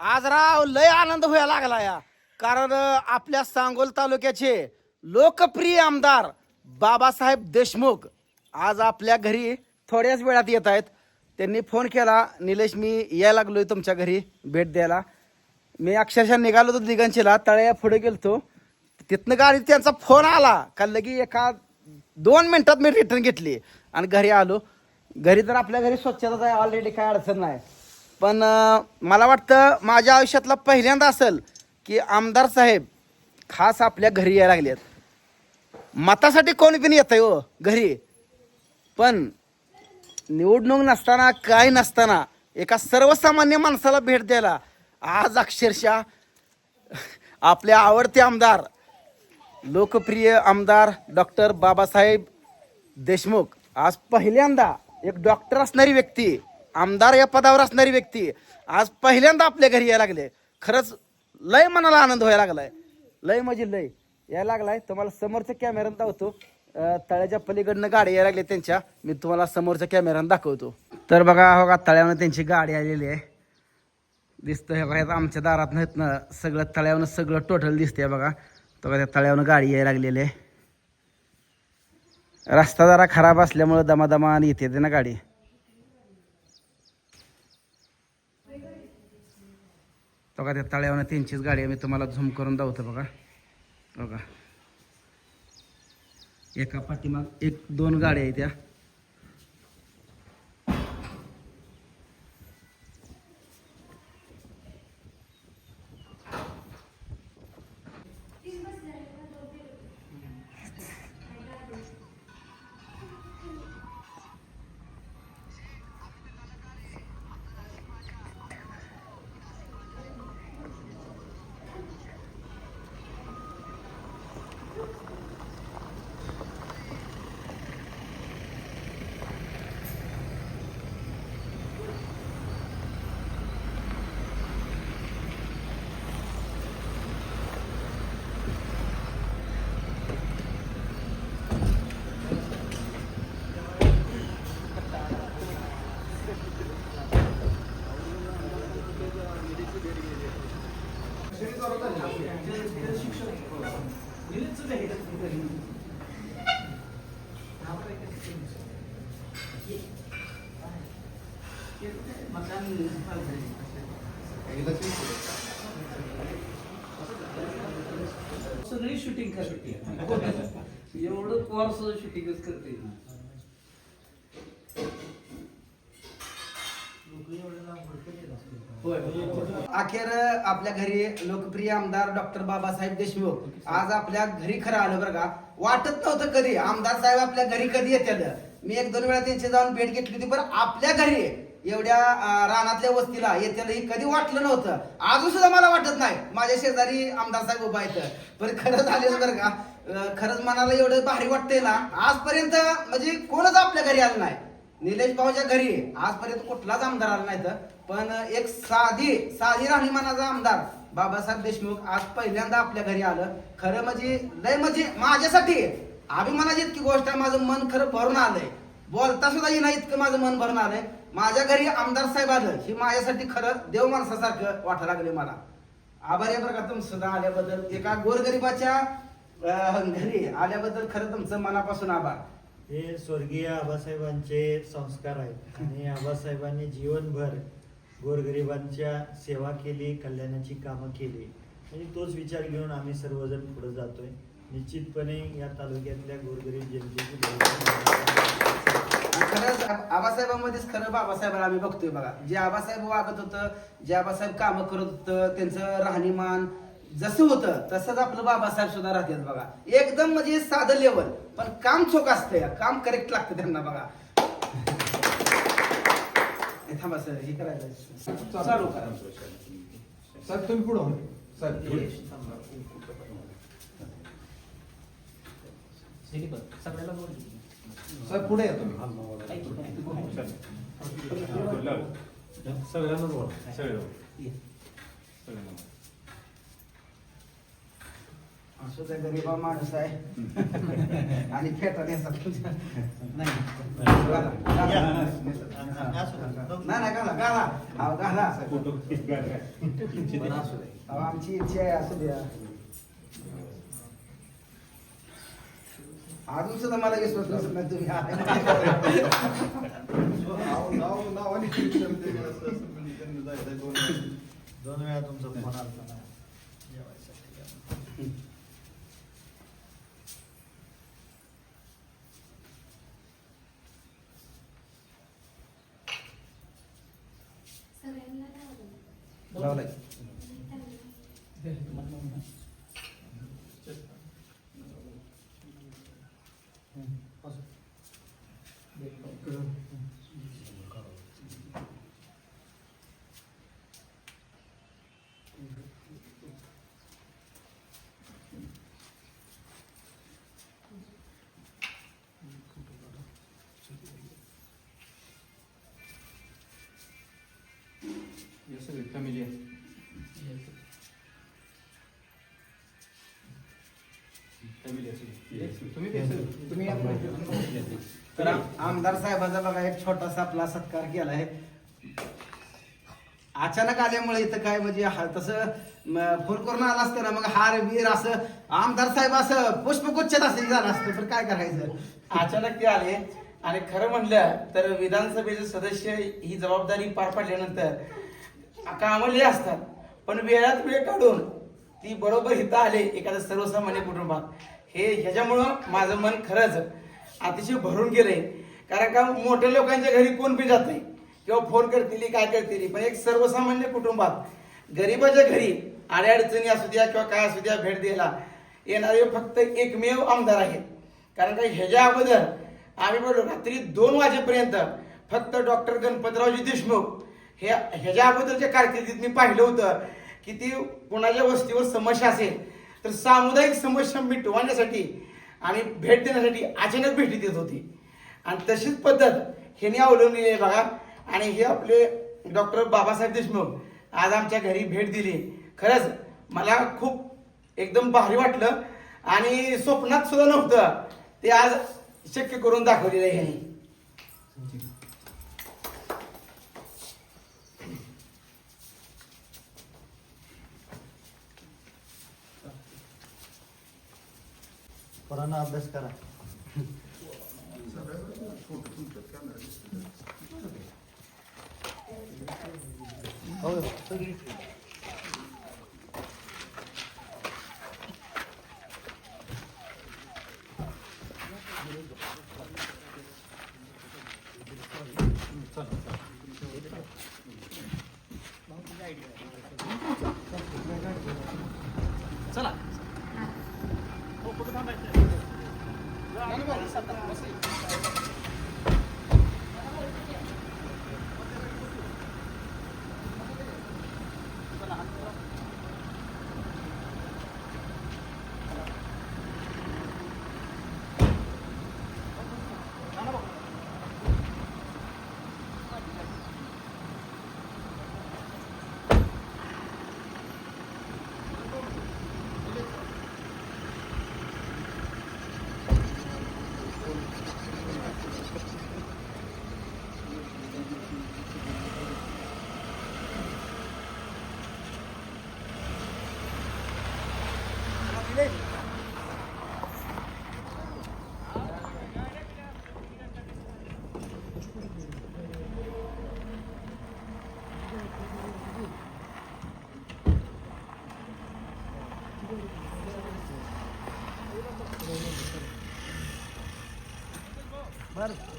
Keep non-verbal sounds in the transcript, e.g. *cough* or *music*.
आज राव लय आनंद व्हायला लागला या. कारण आपल्या सांगोल तालुक्याचे लोकप्रिय आमदार बाबासाहेब देशमुख आज आपल्या घरी थोड्याच वेळात येत आहेत. त्यांनी फोन केला निलेश मी यायला लागलोय तुमच्या घरी भेट द्यायला. मी अक्षरशः निघालो होतो दिगंचीला तळ्या पुढे गेलतो. तिथनं गाडी त्यांचा फोन आला का लगी एका दोन मिनिटात मी रिटर्न घेतली आणि घरी आलो. घरी तर आपल्या घरी स्वच्छता आहे ऑलरेडी काय अडचण नाही. पण मला वाटतं माझ्या आयुष्यातला पहिल्यांदा असेल की आमदार साहेब खास आपल्या घरी यायला लागलेत. मतासाठी कोणी पण येत आहे हो घरी. पण निवडणूक नसताना काय नसताना एका सर्वसामान्य माणसाला भेट द्यायला आज अक्षरशः आपले आवडते आमदार लोकप्रिय आमदार डॉक्टर बाबासाहेब देशमुख आज पहिल्यांदा एक डॉक्टर असणारी व्यक्ती आमदार या पदावर असणारी व्यक्ती आज पहिल्यांदा आपल्या घरी यायला लागले. खरंच लय मनाला आनंद व्हायला लागलाय. लय म्हणजे लय. यायला लागलाय. तुम्हाला समोरच्या कॅमेऱ्यानं दाखवतो. तळ्याच्या पलीकडनं गाडी यायला लागली त्यांच्या. मी तुम्हाला समोरच्या कॅमेरा दाखवतो. तर बघा हो का तळ्यावर त्यांची गाडी आलेली आहे. दिसतं हे बघा आमच्या दारात नाहीत ना सगळं तळ्यावनं सगळं टोटल दिसतंय बघा. तो का त्या तळ्यावनं गाडी यायला लागलेली आहे. रस्ता जरा खराब असल्यामुळं दमादमान येते ना गाडी. बघा त्या तळ्यावर त्यांचीच गाडी आहे. मी तुम्हाला झूम करून दावतो बघा. बघा. एका पाठीमाग एक दोन गाड्या आहेत त्या. सगळी शूटिंग करते. एवढं कोर्स शूटिंगच करते. अखेर आपल्या घरी लोकप्रिय आमदार डॉक्टर बाबासाहेब देशमुख. आज आपल्या घरी खरं आलं बरं का? वाटत नव्हतं कधी. आमदार साहेब आपल्या घरी कधी येतात मी एक दोन वेळा त्यांची जाऊन भेट घेतली होती बरं आपल्या घरी एवढ्या रानातल्या वस्तीला येत्याला हे कधी वाटलं नव्हतं. अजून सुद्धा मला वाटत नाही. माझ्या शेजारी आमदार साहेब उभा येतं पण खरंच आलेच बरं का खरंच मनाला एवढं भारी वाटतंय ना आजपर्यंत म्हणजे कोणच आपल्या घरी आलं नाही. निलेश भाऊच्या घरी. आजपर्यंत कुठलाच आमदार आला नाही तर. पण एक साधी साधी राहणीमानाचा आमदार बाबासाहेब देशमुख आज पहिल्यांदा आपल्या घरी आलं. खरं म्हणजे लय म्हणजे माझ्यासाठी अभिमानाची इतकी गोष्ट आहे माझं मन खरं भरून आलंय. बोलता सुद्धा येणार इतकं माझं मन भरून आलंय. माझ्या घरी आमदार साहेब आलं ही माझ्यासाठी खरं देव माणसासारखं वाटायला लागले मला. आभारी या बरं का तुम सुद्धा आल्याबद्दल. एका गोरगरिबाच्या घरी आल्याबद्दल खरं तुमचं मनापासून आभार. हे स्वर्गीय आबासाहेबांचे संस्कार आहेत. आणि आबासाहेबांनी जीवनभर गोरगरिबांच्या सेवा केली कल्याणाची कामं केली. आणि तोच विचार घेऊन आम्ही सर्वजण पुढे जातोय. निश्चितपणे या तालुक्यातल्या गोरगरीब जनतेची खरंच आबासाहेबांमध्येच खरं बाबासाहेबाला आम्ही बघतोय बघा. जे आबासाहेब वागत होतं जे आबासाहेब कामं करत होतं त्यांचं राहणीमान जसं होतं तसंच आपलं बाबासाहेब सुद्धा राहतात बघा. एकदम म्हणजे साधं लेवल पण काम चोख असतंय काम करेक्ट लागतं त्यांना बघा. हे थांबा सर हे करायचं चालू करा साहेब तुम्ही पुढं हो. साहेब पुढे या तुम्ही. सगळ्यांना असं त्या गरीबा माणूस आहे. *laughs* आणि फेटा नेसा तुमच्या नाही. घाला, घाला. नाही नाही घाला? घाला अहो घाला अहो, आमची इच्छा आहे असू द्या. अजून सुद्धा मला विश्वास बसत नाही तुम्ही आहे. नाव नाव नाव आणि शिक्षण ते असं असं म्हणजे त्यांनी जायचं दोन वेळा. दोन वेळा तुमचा फोन आलता ना. जेवायसाठी. लावलंय. तुम्ही पुढे. तर आम- आमदार साहेबाचा बघा एक छोटासा आपला सत्कार केला आहे अचानक आल्यामुळे इथं काय म्हणजे हा- तसं फोन करून आला असतं ना मग हार वीर असं आमदार साहेब असं पुष्पगुच्छत असं झालं असतं. तर काय करायचं? अचानक ते आले. आणि खरं म्हणलं तर विधानसभेचे सदस्य ही जबाबदारी पार पाडल्यानंतर कामले असतात. पण वेळात वेळ काढून ती बरोबर हिता आले एखाद्या सर्वसामान्य कुटुंबात. हे ह्याच्यामुळं माझं मन खरंच अतिशय भरून गेलंय. कारण का मोठ्या लोकांच्या घरी कोण बी जात नाही. किंवा फोन करतील काय करतील पण एक सर्वसामान्य कुटुंबात गरीबाच्या घरी अडचणी असू द्या किंवा काय असू द्या भेट द्यायला येणारे फक्त एकमेव आमदार आहेत. कारण का ह्याच्या अगोदर आम्ही बोललो रात्री दोन वाजेपर्यंत फक्त डॉक्टर गणपतरावजी देशमुख हे ह्याच्या अगोदरच्या कारकिर्दीत मी पाहिलं होतं की ती कोणाच्या वस्तीवर समस्या असेल तर सामुदायिक समस्या मिटवण्यासाठी आणि भेट देण्यासाठी अचानक भेटी देत होती. आणि तशीच पद्धत ह्याने अवलंबलेली आहे बघा. आणि हे आपले डॉक्टर बाबासाहेब देशमुख आज आमच्या घरी भेट दिली. खरंच मला खूप एकदम भारी वाटलं आणि स्वप्नात सुद्धा नव्हतं. ते आज शक्य करून दाखवलेलं आहे कोणाना अभ्यास करा चला हो कुठं थांबायचं Dari mana, Pak? Di. Yaparım.